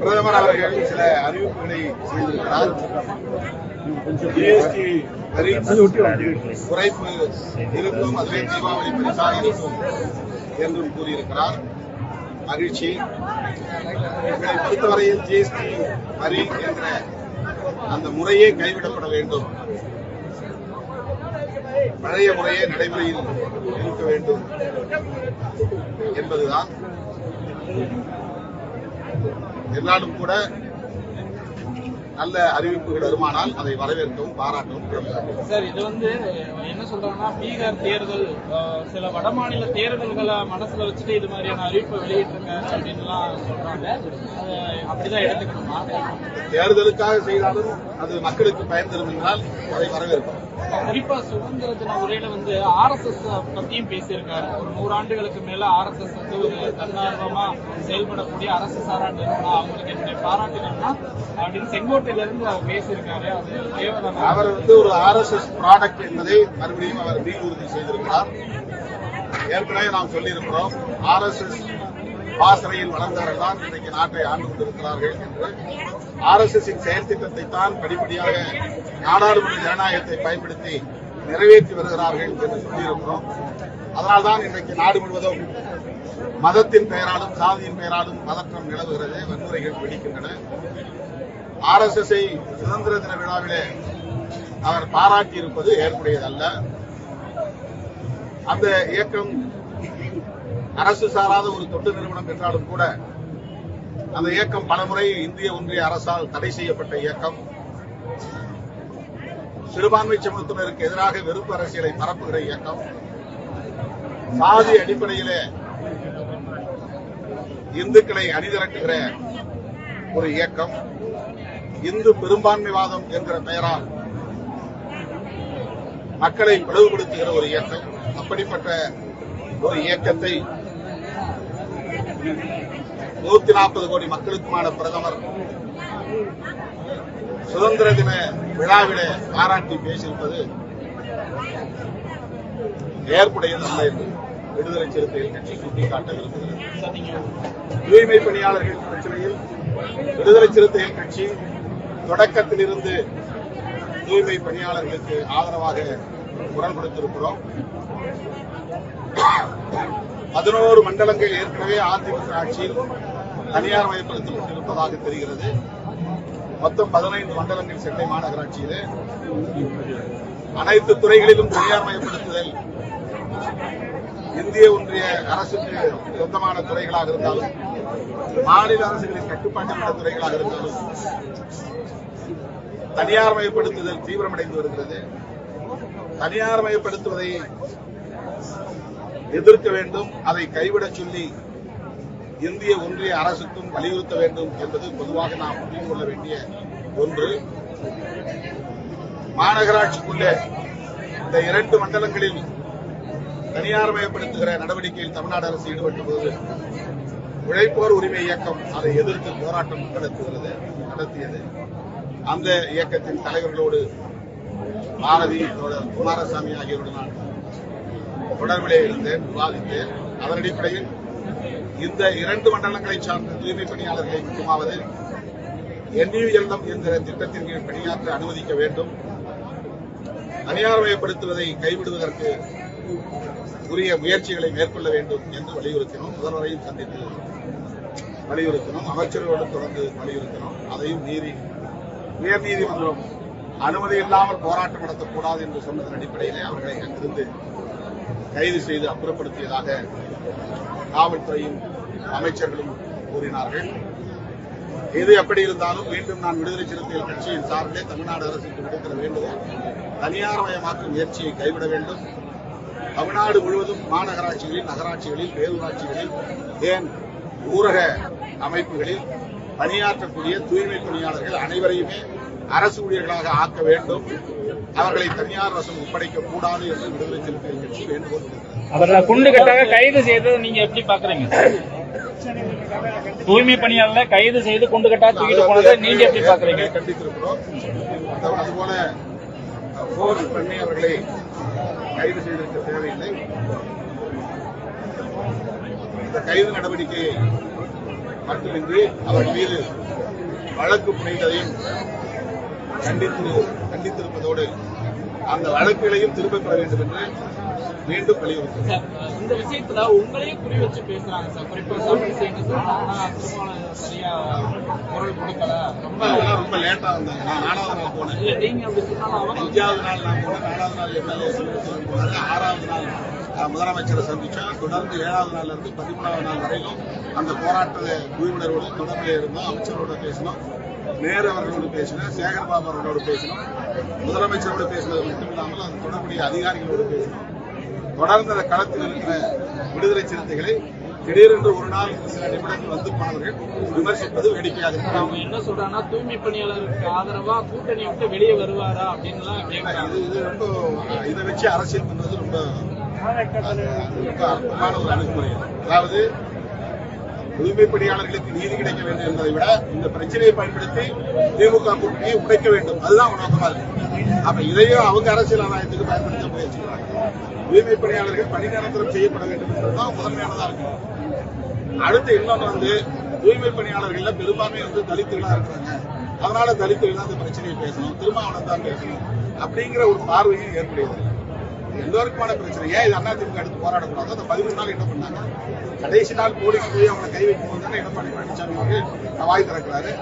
பிரதமர் அவர்கள் சில அறிவிப்புகளை செய்திருக்கிறார். ஜிஎஸ்டி குறைப்பு இருக்கும் அதுவே தீபாவளி பரிசாக இருக்கும் என்றும் கூறியிருக்கிறார். மகிழ்ச்சி. இதை பொறுத்தவரையில் ஜிஎஸ்டி வரி என்ற அந்த முறையே கைவிடப்பட வேண்டும். பழைய முறையே நடைமுறையில் இருக்க வேண்டும் என்பதுதான் எல்லாரும் கூட நல்ல அறிவிப்புகள் வருமானால் அதை வரவேற்கவும் பாராட்டவும் சார் இது வந்து என்ன சொல்றாங்கன்னா பீகார் தேர்தல் சில வடமாநில தேர்தல்களை மனசுல வச்சுட்டு இது மாதிரியான அறிவிப்பை வெளியிட்டிருங்க அப்படின்லாம் சொல்றாங்க. அப்படிதான் எடுத்துக்கணுமா? தேர்தலுக்காக செய்தாலும் அது மக்களுக்கு பயன் தரும் என்றால் அதை வரவேற்கும் குறிப்பா சுதந்திர தின உரையில வந்து ஆர்எஸ்எஸ் பத்தியும் பேசியிருக்காரு. ஒரு நூறாண்டுகளுக்கு மேல ஆர்எஸ்எஸ் வந்து ஒரு தன்னார்வமா செயல்படக்கூடிய அரசு சாரா நிறுவனம் அவங்களுக்கு என்னுடைய பாராட்டுகள்னா அப்படின்னு செங்கோட்டையில இருந்து அவர் பேசியிருக்காரு. அது தேவைதானா அவர் வந்து ஒரு ஆர்எஸ்எஸ் ப்ராடக்ட் என்பதை மறுபடியும் அவர் உறுதி செய்திருக்கிறார். ஏற்கனவே நாம் சொல்லியிருக்கிறோம் ஆர்எஸ்எஸ் பாசறையில் வளர்ந்தவர்கள் தான் இன்றைக்கு நாட்டை ஆண்டு கொண்டிருக்கிறார்கள் என்று ஆர்எஸ்எஸ் செயல் திட்டத்தை தான் படிப்படியாக நாடாளுமன்ற ஜனநாயகத்தை பயன்படுத்தி நிறைவேற்றி வருகிறார்கள் என்று சொல்லியிருக்கிறோம். அதனால்தான் இன்றைக்கு நாடு முழுவதும் மதத்தின் பெயராலும் சாதியின் பெயராலும் பதற்றம் நிலவுகிறது வன்முறைகள் வெடிக்கின்றன. எஸ் எஸ்ஐ சுதந்திர தின விழாவிலே அவர் பாராட்டி இருப்பது ஏற்புடையதல்ல. அந்த இயக்கம் அரசு சாராத ஒரு தொண்டு நிறுவனம் என்றாலும் கூட அந்த இயக்கம் பலமுறை இந்திய ஒன்றிய அரசால் தடை செய்யப்பட்ட இயக்கம். சிறுபான்மை சமூகத்தினருக்கு எதிராக வெறுப்பு அரசியலை பரப்புகிற இயக்கம். சாதி அடிப்படையிலே இந்துக்களை அணிதிரட்டுகிற ஒரு இயக்கம். இந்து பெரும்பான்மைவாதம் என்கிற பெயரால் மக்களை பிளவுபடுத்துகிற ஒரு இயக்கம். அப்படிப்பட்ட ஒரு இயக்கத்தை நூத்தி நாற்பது கோடி மக்களுக்குமான பிரதமர். சுதந்திர தின விழாவிலே பாராட்டி பேசியிருப்பது ஏற்புடையது அல்ல என்று விடுதலை சிறுத்தைகள் கட்சி சுட்டிக்காட்ட விரும்புகிறது தூய்மை பணியாளர்கள் பிரச்சனையில் விடுதலை சிறுத்தைகள் கட்சி தொடக்கத்திலிருந்து தூய்மை பணியாளர்களுக்கு ஆதரவாக குரல் கொடுத்திருக்கிறோம். பதினோரு மண்டலங்கள் ஏற்கனவே அதிமுக ஆட்சியில் தனியார் மயப்படுத்தப்பட்டிருப்பதாக தெரிகிறது. மொத்தம் பதினைந்து மண்டலங்கள் சென்னை மாநகராட்சியிலே. அனைத்து துறைகளிலும் தனியார் மயப்படுத்துதல் இந்திய ஒன்றிய அரசுக்கு சொந்தமான துறைகளாக இருந்தாலும் மாநில அரசுகளின் கட்டுப்பாட்டில் உள்ள துறைகளாக இருந்தாலும் தனியார் மயப்படுத்துதல் தீவிரமடைந்து வருகிறது. தனியார் மயப்படுத்துவதை எதிர்க்க வேண்டும் அதை கைவிடச் சொல்லி இந்திய ஒன்றிய அரசுக்கும் வலியுறுத்த வேண்டும் என்பது பொதுவாக நாம் புரிந்து கொள்ள வேண்டிய ஒன்று. மாநகராட்சிக்குள்ளே இந்த இரண்டு மண்டலங்களில் தனியார் மயப்படுத்துகிற நடவடிக்கையில் தமிழ்நாடு அரசு ஈடுபட்ட போது உழைப்போர் உரிமை இயக்கம் அதை எதிர்த்து போராட்டம் நடத்துகிறது நடத்தியது. அந்த இயக்கத்தின் தலைவர்களோடு பாரதி தோழர் குமாரசாமி ஆகியோருடன் தொடர்பிலே இருந்தேன் விவாதித்தேன் அதன் அடிப்படையில் இந்த இரண்டு மண்டலங்களை சார்ந்த தூய்மை பணியாளர்களை முக்கியமாவது என்யூஎல்எம் என்கிற திட்டத்தின் கீழ் பணியாற்ற அனுமதிக்க வேண்டும். தனியார்மயப்படுத்துவதை கைவிடுவதற்கு உரிய முயற்சிகளை மேற்கொள்ள வேண்டும் என்று வலியுறுத்தினோம். முதல்வரையும் சந்தித்து வலியுறுத்தினோம். அமைச்சர்களோடு தொடர்ந்து வலியுறுத்தினோம். அதையும் மீறி உயர்நீதிமன்றம் அனுமதி இல்லாமல் போராட்டம் நடத்தக்கூடாது என்று சொன்னதன் அடிப்படையிலே அவர்களை அங்கிருந்து கைது செய்து அப்புறப்படுத்தியதாக காவல்துறையும் அமைச்சர்களும் கூறினார்கள். எது எப்படி இருந்தாலும் மீண்டும் நான் விடுதலை சிறுத்தைகள் கட்சியின் சார்பிலே தமிழ்நாடு அரசுக்கு விடுக்கிற வேண்டுகோள் தனியார் மயமாக்கும் முயற்சியை கைவிட வேண்டும். தமிழ்நாடு முழுவதும் மாநகராட்சிகளில் நகராட்சிகளில் பேரூராட்சிகளில் ஏன் ஊரக அமைப்புகளில் பணியாற்றக்கூடிய தூய்மை பணியாளர்கள் அனைவரையுமே அரசு ஊழியர்களாக ஆக்க வேண்டும். அவர்களை தனியார் வசம் ஒப்படைக்க கூடாது என்று விடுதலை சிறுத்தைகள் கட்சி வேண்டுகோள் அவர்களை குண்டு கட்டாக கைது செய்ததை நீங்க எப்படி பாக்குறீங்க? தூய்மை பணியாளர்களை கைது செய்து குண்டு கட்டாக தூக்கிட்டு போனதை நீங்க எப்படி பாக்குறீங்க? கண்டித்திருக்கிறோம். அது- அதுபோல போர்ஸ் பண்ணி அவர்களை கைது செய்திருக்க தேவையில்லை. இந்த கைது நடவடிக்கையை மட்டுமின்றி அவர் மீது வழக்கு புனைந்ததையும் கண்டித்து கண்டித்திருப்பதோடு அந்த வழக்குகளையும் திரும்பப் பெற வேண்டும் என்று மீண்டும் வலியுறுத்தினார் இந்த விஷயத்துல உங்களையும் குறி வச்சு பேசுறாங்க சார். குறிப்பா சரியா குரல் கொடுக்கல. ரொம்ப லேட்டா வந்தாங்க. நான் நாலாவது நாள் போனேன். நீங்க அஞ்சாவது நாள் நான் போனேன். நாலாவது நாள் எம்எல்ஏ போனாங்க ஆறாவது நாள் முதலமைச்சரை சந்திச்சோம் தொடர்ந்து ஏழாவது நாள்ல இருந்து பதிமூணாவது நாள் வரையிலும் அந்த போராட்ட குழுவினரோடு தொடர்பில் இருந்தோம் அமைச்சரோட பேசினோம். நேரு அவர்களோடு பேசினோம் சேகர்பாபு அவர்களோடு பேசினோம் முதலமைச்சரோடு பேசினது மட்டும் இல்லாமல் அந்த தொடர்புடைய அதிகாரிகளோடு பேசினோம். தொடர்ந்து அந்த களத்தில் இருக்கிற விடுதலை சிறுத்தைகளை திடீரென்று ஒரு நாள் சில நிமிடங்கள் வந்து போனவர்கள் விமர்சிப்பது வேடிக்கையாக இருக்கிறது அவங்க என்ன சொல்றாங்கன்னா தூய்மை பணியாளருக்கு ஆதரவா கூட்டணி விட்டு வெளியே வருவாரா அப்படின்னு கேட்கறாங்க. இது ரொம்ப இதை வச்சு அரசியல் பண்றது ரொம்ப அது ரொம்ப அற்பமான ஒரு அணுகுமுறை அதாவது தூய்மை பணியாளர்களுக்கு நீதி கிடைக்க வேண்டும் என்பதை விட இந்த பிரச்சனையை பயன்படுத்தி திமுக கூட்டணியை உடைக்க வேண்டும். அதுதான் நோக்கமா இருக்கு. அப்ப இதையும் அவங்க அரசியல் ஆதாயத்துக்கு பயன்படுத்த முயற்சிக்கிறாங்க. தூய்மை பணியாளர்கள் பணி நிரந்தரம் செய்யப்பட வேண்டும் என்பதுதான் முதன்மையானதா இருக்கு. அடுத்து இன்னொன்று வந்து தூய்மை பணியாளர்கள்ல பெரும்பான்மை வந்து தலித்துகளா இருக்கிறாங்க. அதனால தலித்துகள் தான் இந்த பிரச்சனையை பேசணும் திருமாவளம் தான் பேசணும் அப்படிங்கிற ஒரு பார்வையும் ஏற்படுகிறது. எல்லோருக்குமான பிரச்சனை ஏன் இது அதிமுக அடுத்து போராடக்கூடாது அந்த பதிமூணு நாள் என்ன பண்ணாங்க? கடைசி நாள் போலீஸ் போய் அவங்களை கை வைக்கும் தானே எடப்பாடி பழனிசாமி அவர்கள் வாய் திறக்கிறாரு.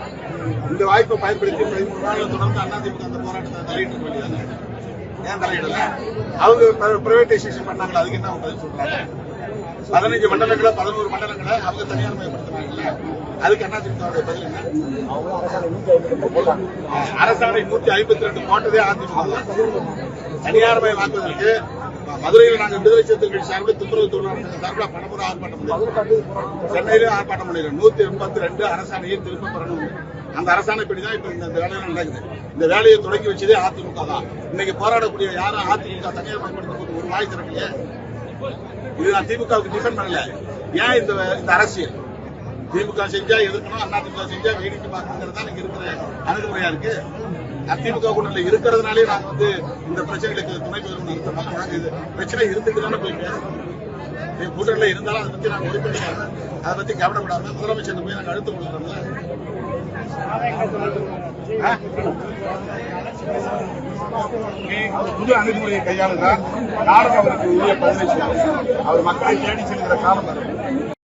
இந்த வாய்ப்பை பயன்படுத்தி பதிமூணு நாள் தொடர்ந்து அதிமுக அந்த போராட்டத்தை தலையிட்டு வேண்டியதானே ஏன் தலையிடல? அவங்க பிரைவேடைசேஷன் பண்ணாங்களா? அதுக்கு என்ன பதில் சொல்றாங்க? பதினஞ்சு மண்டலங்களை பதினோரு மண்டலங்களை அவங்க தனியார் மயப்படுத்தினாங்கல்ல அதுக்கு என்ன திமுக பதில் என்ன? அரசாணை நூத்தி ஐம்பத்தி ரெண்டு. போட்டதே அதிமுக தனியார் மயமாக்குவதற்கு மதுரையில் நாங்கள் விடுதலை சிறுத்தைகள் சார்பில் துப்புரவு தொழிலாளர்கள் சார்பில் பணமுறை ஆர்ப்பாட்டம் பண்ணியிருக்கோம் சென்னையிலும் ஆர்ப்பாட்டம் பண்ணிருக்கோம். நூத்தி எண்பத்தி ரெண்டு அரசாணையை திரும்ப பெறணும். அந்த அரசாணைப்படி தான் இப்ப இந்த வேலையில நடக்குது. இந்த வேலையை தொடங்கி வச்சதே அதிமுக தான். இன்னைக்கு போராடக்கூடிய யாரும் அதிமுக தனியார் பயன்படுத்த போது ஒரு வாய் திறக்கலையே. இது நான் திமுகவுக்கு டிஃபெண்ட் பண்ணல. ஏன் இந்த இந்த அரசியல்? திமுக செஞ்சா எதிர்க்கணும் அதிமுக செஞ்சா வேடிக்கை பார்க்கணுங்கிறது தான் இருக்கிற அணுகுமுறையா இருக்கு. அதிமுக கூட்டணியில் இருக்கிறதுனாலே நாங்க வந்து இந்த பிரச்சனைகளுக்கு துணை பெறும் நடத்தமா நாங்க இது பிரச்சனை இருந்துட்டு தானே போய் பேசணும். என் கூட்டணியில் இருந்தாலும் அதை பத்தி நாங்க உறுப்பினர் அதை பத்தி கவலைப்படாம முதலமைச்சர் போய் நாங்க அழுத்தம் கொடுக்குறோம்ல புது அணுகுமுறையை கையாளுதான் நாடகம் அவருக்கு உரிய பதிலை அவர் மக்களை தேடி செல்கிற காலம் வரும்